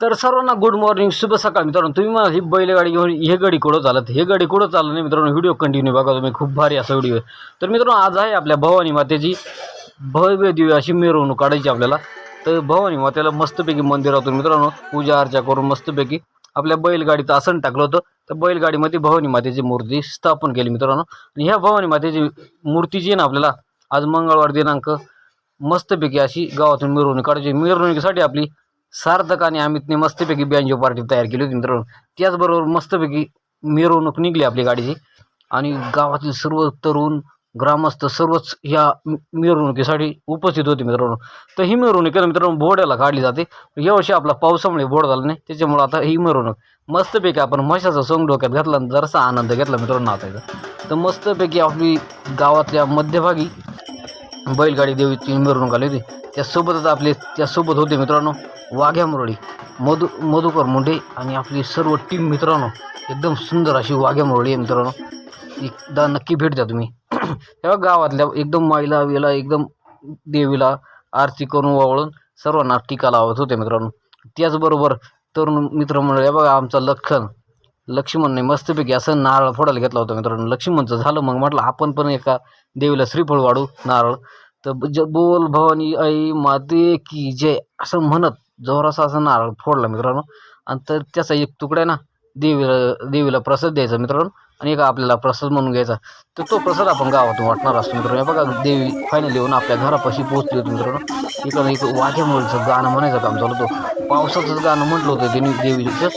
तर सर्वांना good morning शुभ सकाळ मित्रांनो. तुम्ही मला ही बैलगाडी घेऊन हे गाडी कुठं चालत? हे गाडी कुठं चाललं? नाही मित्रांनो व्हिडिओ कंटिन्यू बघा तुम्ही. खूप भारी असा व्हिडिओ आहे. तर मित्रांनो आज आहे आपल्या भवानी मातेची भव्य दिव्य अशी मिरवणूक काढायची आपल्याला. तर भवानी मातेला मस्तपैकी मंदिरातून मित्रांनो पूजा अर्चा करून मस्तपैकी आपल्या बैलगाडीचं आसन टाकलं होतं. तर बैलगाडीमध्ये भवानी मातेची मूर्ती स्थापन केली मित्रांनो. आणि ह्या भवानी मातेची मूर्ती जी आहे ना आपल्याला आज मंगळवार दिनांक मस्तपैकी अशी गावातून मिरवणूक काढायची. मिरवणुकीसाठी आपली सार्थक आणि अमितने मस्तपैकी बँजो पार्टी तयार केली होती मित्रांनो. त्याचबरोबर मस्तपैकी मिरवणूक निघली आपली गाडीची. आणि गावातील सर्व तरुण ग्रामस्थ सर्वच ह्या मिरवणुकीसाठी उपस्थित होते मित्रांनो. तर ही मिरवणूक मित्रांनो बोड्याला काढली जाते. यावर्षी आपला पावसामुळे बोड झाला नाही. त्याच्यामुळे आता ही मिरवणूक मस्तपैकी आपण म्हशाचा सोंग डोक्यात घातला जरासा आनंद घेतला मित्रांनो आता तर मस्तपैकी आपली गावातल्या मध्यभागी बैलगाडी देवीची मिरवणूक आली होती. त्यासोबतच आपले त्यासोबत होते मित्रांनो वाघ्या मुरळी मधु मधुकर मुंडे आणि आपली सर्व टीम मित्रांनो एकदम सुंदर अशी वाघ्या मुरळी आहे मित्रांनो. एकदा नक्की भेट द्या तुम्ही. तेव्हा गावातल्या एकदम माईला वेला एकदम देवीला आरती करून वावळून सर्वांना टीका लावत होते मित्रांनो. त्याचबरोबर तरुण मित्रमंडळ बघा आमचा लखन लक्ष्मणने मस्तपैकी असं नारळ फोडायला घेतला होता मित्रांनो. लक्ष्मणचं झालं मग म्हटलं आपण पण एका देवीला श्रीफळ वाढू नारळ. तर ज बोल भवानी आई माते की जय असं म्हणत जोरासा असा नारळ फोडला मित्रांनो. आणि तर त्याचा एक तुकडा आहे ना देवीला देवीला प्रसाद द्यायचा मित्रांनो. आणि एक आपल्याला प्रसाद म्हणून घ्यायचा. तर तो प्रसाद आपण गावातून वाटणार असतो मित्रांनो. बघा देवी फायनल येऊन आपल्या घरापाशी पोहोचली होती मित्रांनो. इकडं एक वाघ्यामुळेचं गाणं म्हणायचं काम चालू होतं. पावसाचंच गाणं म्हटलं होतं त्यांनी देवीचं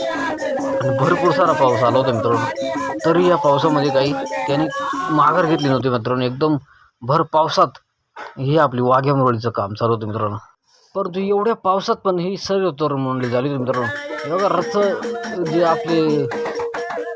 आणि भरपूर सारा पाऊस आला होता मित्रांनो. तरी या पावसामध्ये काही त्यांनी माघार घेतली नव्हती मित्रांनो. एकदम भर पावसात हे आपली वाघ्या मुरळीचं काम चालू होतं मित्रांनो. परंतु एवढ्या पावसात पण ही सर्व तरुण मंडळी झाली होती मित्रांनो. एवढा बघा रथ जे आपले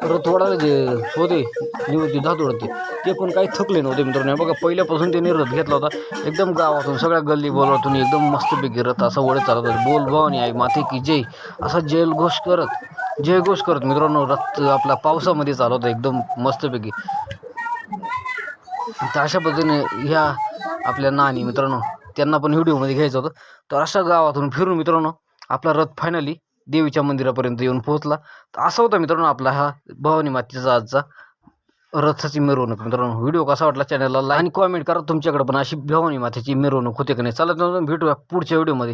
रथ ओढायला जे होते निवृत्ती धात ओढते ते पण काही थकले नव्हते मित्रांनो. बघा पहिल्यापासून त्यांनी रथ घेतला होता. एकदम गावातून सगळ्या गल्ली बोलातून एकदम मस्तपैकी रथ असा ओढत चालत होता. बोल भवानी आई माते की जय असा जयघोष करत जयघोष करत मित्रांनो रथ आपला पावसामध्ये चालवता एकदम मस्तपैकी. तर अशा पद्धतीने ह्या आपल्या नानी मित्रांनो त्यांना पण व्हिडिओमध्ये घ्यायचं होतं. तर अशा गावातून फिरून मित्रांनो आपला रथ फायनली देवीच्या मंदिरापर्यंत येऊन पोहोचला. तर असा होता मित्रांनो आपला हा भवानी मातेचा आजचा रथाची मिरवणूक. मित्रांनो व्हिडिओ कसा वाटला चॅनलला आणि कॉमेंट करा. तुमच्याकडे पण अशी भवानी मातेची मिरवणूक होते का नाही? चला भेटूया पुढच्या व्हिडिओमध्ये